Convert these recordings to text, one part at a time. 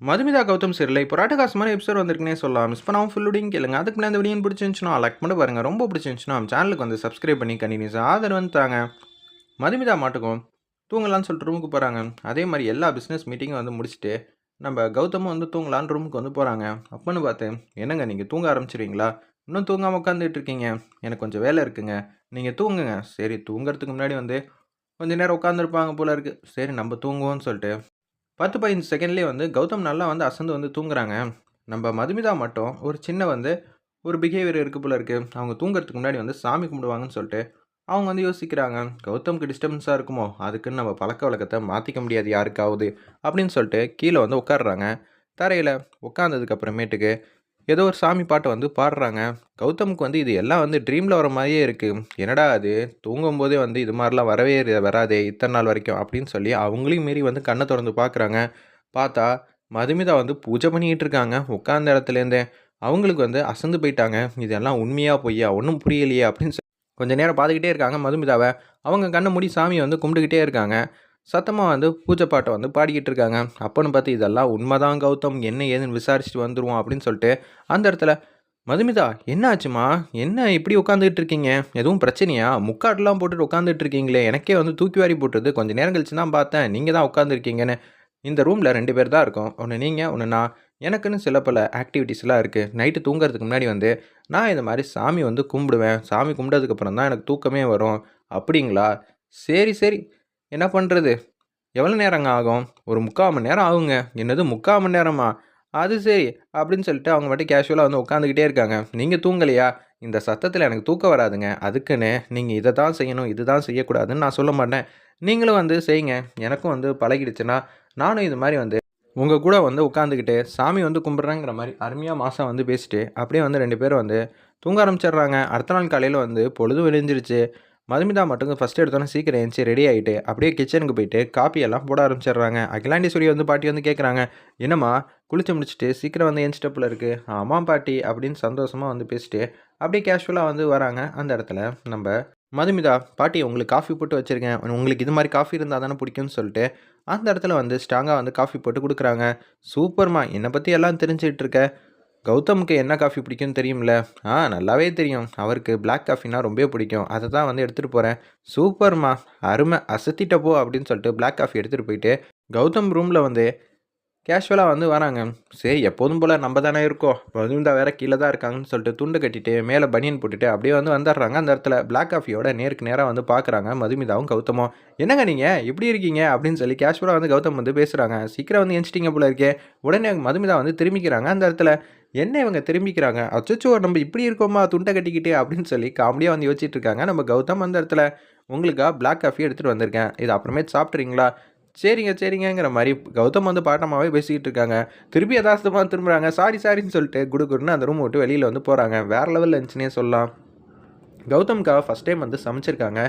மதுமிதா கௌதம் சரியில்லை இப்போ ராட்டகாசமான எபிசோட் வந்திருக்குனே சொல்லலாம். மிஸ் பண்ணாமல் ஃபுல்லுடையும் கேளுங்க. அதுக்கு நான் இந்த வீடியோ பிடிச்சிருந்துச்சுன்னா லைக் பண்ணி பாருங்கள் ரொம்ப பிடிச்சிருந்துச்சுன்னா நம்ம சேனலுக்கு வந்து சப்ஸ்கிரைப் பண்ணி கண்டினியூஸ் ஆதரவு வந்து தாங்க. மதுமிதா மாட்டுக்கும் தூங்கலான்னு சொல்லிட்டு ரூமுக்கு போகிறாங்க அதே மாதிரி எல்லா பிஸ்னஸ் மீட்டிங்கும் வந்து முடிச்சுட்டு நம்ம கௌதமும் வந்து தூங்கலான்னு ரூமுக்கு வந்து போகிறாங்க அப்போன்னு பார்த்து என்னங்க நீங்கள் தூங்க ஆரம்பிச்சிருவீங்களா? இன்னும் தூங்காமல் உட்காந்துட்டு இருக்கீங்க. எனக்கு கொஞ்சம் வேலை இருக்குங்க. நீங்கள் தூங்குங்க. சரி தூங்குறதுக்கு முன்னாடி வந்து கொஞ்ச நேரம் உட்காந்துருப்பாங்க போல இருக்குது சரி நம்ம தூங்குவோம்னு சொல்லிட்டு பத்து பதினஞ்சு செகண்ட்லேயே வந்து கௌதம் நல்லா வந்து அசந்து வந்து தூங்குறாங்க. நம்ம மதுமிதா மட்டும் ஒரு சின்ன வந்து ஒரு பிஹேவியர் இருக்கு போல இருக்குது அவங்க தூங்குறதுக்கு முன்னாடி வந்து சாமி கும்பிடுவாங்கன்னு சொல்லிட்டு அவங்க வந்து யோசிக்கிறாங்க. கௌதம்க்கு டிஸ்டர்பன்ஸாக இருக்குமோ? அதுக்குன்னு நம்ம பழக்க வழக்கத்தை மாற்றிக்க முடியாது யாருக்காவது அப்படின்னு சொல்லிட்டு கீழே வந்து உட்காடுறாங்க தரையில் உட்காந்ததுக்கு அப்புறமேட்டுக்கு ஏதோ ஒரு சாமி பாட்டை வந்து பாடுறாங்க. கௌதமுக்கு வந்து இது எல்லாம் வந்து ட்ரீமில் வர மாதிரியே இருக்குது என்னடா அது? தூங்கும்போதே வந்து இது மாதிரிலாம் வரவே வராதே இத்தனை நாள் வரைக்கும் அப்படின்னு சொல்லி அவங்களையும் மீறி வந்து கண்ணை திறந்து பார்க்குறாங்க பார்த்தா மதுமிதா வந்து பூஜை பண்ணிக்கிட்டு இருக்காங்க. உட்கார்ந்த இடத்துலேருந்தே அவங்களுக்கு வந்து அசந்து போயிட்டாங்க. இதெல்லாம் உண்மையாக பொய்யா? ஒன்றும் புரியலையே அப்படின்னு சொல்லி கொஞ்ச நேரம் பார்த்துக்கிட்டே இருக்காங்க மதுமிதாவை. அவங்க கண்ணை மூடி சாமியை வந்து கும்பிட்டுக்கிட்டே இருக்காங்க. சத்தமாக வந்து பூஜை பாட்டை வந்து பாடிக்கிட்டு இருக்காங்க. அப்போன்னு பார்த்து இதெல்லாம் உண்மைதான் கௌதம். என்ன ஏதுன்னு விசாரிச்சுட்டு வந்துடுவோம் அப்படின்னு சொல்லிட்டு அந்த இடத்துல மதுமிதா என்ன ஆச்சுமா என்ன இப்படி உட்காந்துட்டு இருக்கீங்க? எதுவும் பிரச்சனையா? முக்காட்லாம் போட்டுட்டு உட்காந்துட்டு இருக்கீங்களே. எனக்கே வந்து தூக்கி வாரி போட்டுருது. கொஞ்சம் நேரம் கழிச்சு தான் பார்த்தேன். நீங்கள் தான் உட்காந்துருக்கீங்கன்னு இந்த ரூமில் ரெண்டு பேர் தான் இருக்கோம். ஒன்று நீங்கள் ஒன்று நான். எனக்குன்னு சில பல ஆக்டிவிட்டீஸ்லாம் இருக்குது நைட்டு தூங்குறதுக்கு முன்னாடி வந்து நான் இந்த மாதிரி சாமி வந்து கும்பிடுவேன். சாமி கும்பிட்டதுக்கப்புறம் தான் எனக்கு தூக்கமே வரும். அப்படிங்களா? சரி சரி. என்ன பண்ணுறது எவ்வளோ நேரங்க ஆகும்? ஒரு முக்கால் மணி நேரம் ஆகுங்க. என்னது முக்கால் மணி நேரமா? அது சரி அப்படின்னு சொல்லிட்டு அவங்க மட்டும் கேஷுவலாக வந்து உட்காந்துக்கிட்டே இருக்காங்க. நீங்கள் தூங்கலையா? இந்த சத்தத்தில் எனக்கு தூக்கம் வராதுங்க. அதுக்குன்னு நீங்கள் இதை தான் செய்யணும் இது தான் செய்யக்கூடாதுன்னு நான் சொல்ல மாட்டேன். நீங்களும் வந்து செய்யுங்க. எனக்கும் வந்து பழகிடுச்சுன்னா நானும் இது மாதிரி வந்து உங்கள் கூட வந்து உட்காந்துக்கிட்டு சாமி வந்து கும்பிட்றேங்கிற மாதிரி அருமையாக மாதம் வந்து பேசிட்டு அப்படியே வந்து ரெண்டு பேரும் வந்து தூங்க ஆரம்பிச்சிடுறாங்க. அடுத்த நாள் காலையில் வந்து பொழுது விழிஞ்சிருச்சு மதுமிதா மட்டும் ஃபஸ்ட்டு எடுத்தோன்னே சீக்கிரம் எழுந்துச்சி ரெடி ஆகிட்டு அப்படியே கிச்சனுக்கு போயிட்டு காப்பியெல்லாம் போட ஆரம்பிச்சிடுறாங்க. அகிலாண்டீஸ்வரி வந்து பாட்டி வந்து கேட்குறாங்க என்னம்மா குளிச்சு முடிச்சுட்டு சீக்கிரம் வந்து எழுந்துட்ட இருக்குது ஆமாம் பாட்டி அப்படின்னு சந்தோஷமாக வந்து பேசிட்டு அப்படியே கேஷுவலாக வந்து வராங்க. அந்த இடத்துல நம்ம மதுமிதா பாட்டி உங்களுக்கு காஃபி போட்டு வச்சுருக்கேன். உங்களுக்கு இது மாதிரி காஃபி இருந்தால் தானே பிடிக்கும்னு சொல்லிட்டு அந்த இடத்துல வந்து ஸ்ட்ராங்காக வந்து காஃபி போட்டு கொடுக்குறாங்க. சூப்பர்மா என்னை பற்றி எல்லாம் தெரிஞ்சுக்கிட்டு இருக்க. கௌதமுக்கு என்ன காஃபி பிடிக்கும்னு தெரியும்ல? ஆ நல்லாவே தெரியும். அவருக்கு பிளாக் காஃபினா ரொம்ப பிடிக்கும். அதை தான் வந்து எடுத்துகிட்டு போகிறேன் சூப்பர்மா. அருமை. அசத்திட்ட போ அப்படின்னு சொல்லிட்டு பிளாக் காஃபி எடுத்துகிட்டு போயிட்டு கௌதம் ரூமில் வந்து கேஷுவலாக வந்து வராங்க. சரி எப்போதும் போல் நம்ம தானே இருக்கோம். மதுமிதா வேற கீழே தான் இருக்காங்கன்னு சொல்லிட்டு துண்டு கட்டிட்டு மேலே பனியன் போட்டுட்டு அப்படியே வந்து வந்துடுறாங்க. அந்த இடத்துல பிளாக் காஃபியோட நேருக்கு நேராக வந்து பார்க்குறாங்க மதுமிதாவும் கௌதமும். என்னங்க நீங்கள் எப்படி இருக்கீங்க? அப்படின்னு சொல்லி கேஷுவலாக வந்து கௌதம் வந்து பேசுகிறாங்க சீக்கிரம் வந்து எந்திச்சிட்டிங்க போல இருக்கே. உடனே மதுமிதா வந்து திரும்பிக்கிறாங்க. அந்த இடத்துல என்ன இவங்க திரும்பிக்கிறாங்க? அச்சோ நம்ம இப்படி இருக்கோமா? துண்டை கட்டிக்கிட்டு அப்படின்னு சொல்லி காமெடியாக வந்து யோசிச்சுட்டு இருக்காங்க நம்ம கௌதம் அந்த இடத்துல உங்களுக்காக பிளாக் காஃபி எடுத்துகிட்டு வந்திருக்கேன். இது அப்புறமேட்டு சாப்பிட்றீங்களா? சரிங்க சரிங்கங்கிற மாதிரி கௌதம் வந்து பாட்டமாகவே பேசிக்கிட்டு இருக்காங்க திருப்பி யதார்த்தமாக திரும்புகிறாங்க சாரி சாரின்னு சொல்லிட்டு குடுக்குன்னு அந்த ரூம் விட்டு வெளியில் வந்து போகிறாங்க வேறு லெவலில் இருந்துச்சுன்னே சொல்லலாம். கௌதம்காக ஃபஸ்ட் டைம் வந்து சமைச்சிருக்காங்க.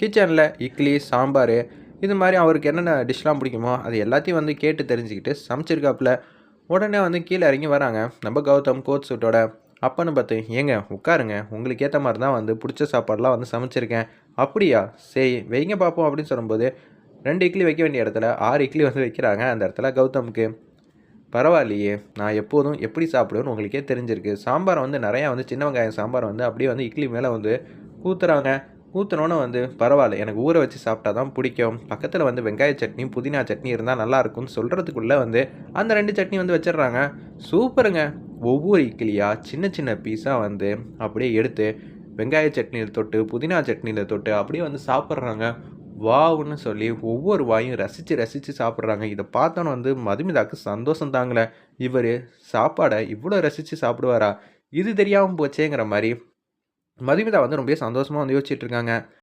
கிச்சனில் இட்லி சாம்பார் இது மாதிரி அவருக்கு என்னென்ன டிஷ்லாம் பிடிக்குமோ அது எல்லாத்தையும் வந்து கேட்டு தெரிஞ்சுக்கிட்டு சமைச்சிருக்காப்புல. உடனே வந்து கீழே இறங்கி வராங்க. நம்ம கௌதம் கோட் சூட்டோட அப்பன்னு பார்த்து ஏங்க உட்காருங்க. உங்களுக்கு ஏற்ற மாதிரி தான் வந்து பிடிச்ச சாப்பாடெலாம் வந்து சமைச்சிருக்கேன். அப்படியா? சரி வைங்க பார்ப்போம் அப்படின்னு சொல்லும்போது ரெண்டு இட்லி வைக்க வேண்டிய இடத்துல ஆறு இட்லி வந்து வைக்கிறாங்க. அந்த இடத்துல கௌதமுக்கு பரவாயில்லையே நான் எப்போதும் எப்படி சாப்பிடுவேன்னு உங்களுக்கே தெரிஞ்சிருக்கு. சாம்பார் வந்து நிறையா வந்து சின்ன வெங்காயம் சாம்பார் வந்து அப்படியே வந்து இட்லி மேலே வந்து ஊற்றுறாங்க ஊற்றுனோன்னே வந்து பரவாயில்ல எனக்கு ஊற வச்சு சாப்பிட்டா தான் பிடிக்கும். பக்கத்தில் வந்து வெங்காய சட்னி புதினா சட்னி இருந்தால் நல்லா இருக்கும்னு சொல்கிறதுக்குள்ளே வந்து அந்த ரெண்டு சட்னி வந்து வச்சிடுறாங்க. சூப்பருங்க. ஒவ்வொரு இக்கிளியாக சின்ன சின்ன பீஸாக வந்து அப்படியே எடுத்து வெங்காய சட்னியில் தொட்டு புதினா சட்னியில் தொட்டு அப்படியே வந்து சாப்பிட்றாங்க. வாவுன்னு சொல்லி ஒவ்வொரு வாயும் ரசித்து ரசித்து சாப்பிட்றாங்க. இதை பார்த்தோன்னு வந்து மதுமிதாக்கு சந்தோஷம் தாங்கல. இவர் சாப்பாடை இவ்வளோ ரசித்து சாப்பிடுவாரா? இது தெரியாமல் போச்சேங்கிற மாதிரி மதுமிதா வந்து ரொம்ப சந்தோஷமாக வந்து யோசிச்சுட்டு இருக்காங்க.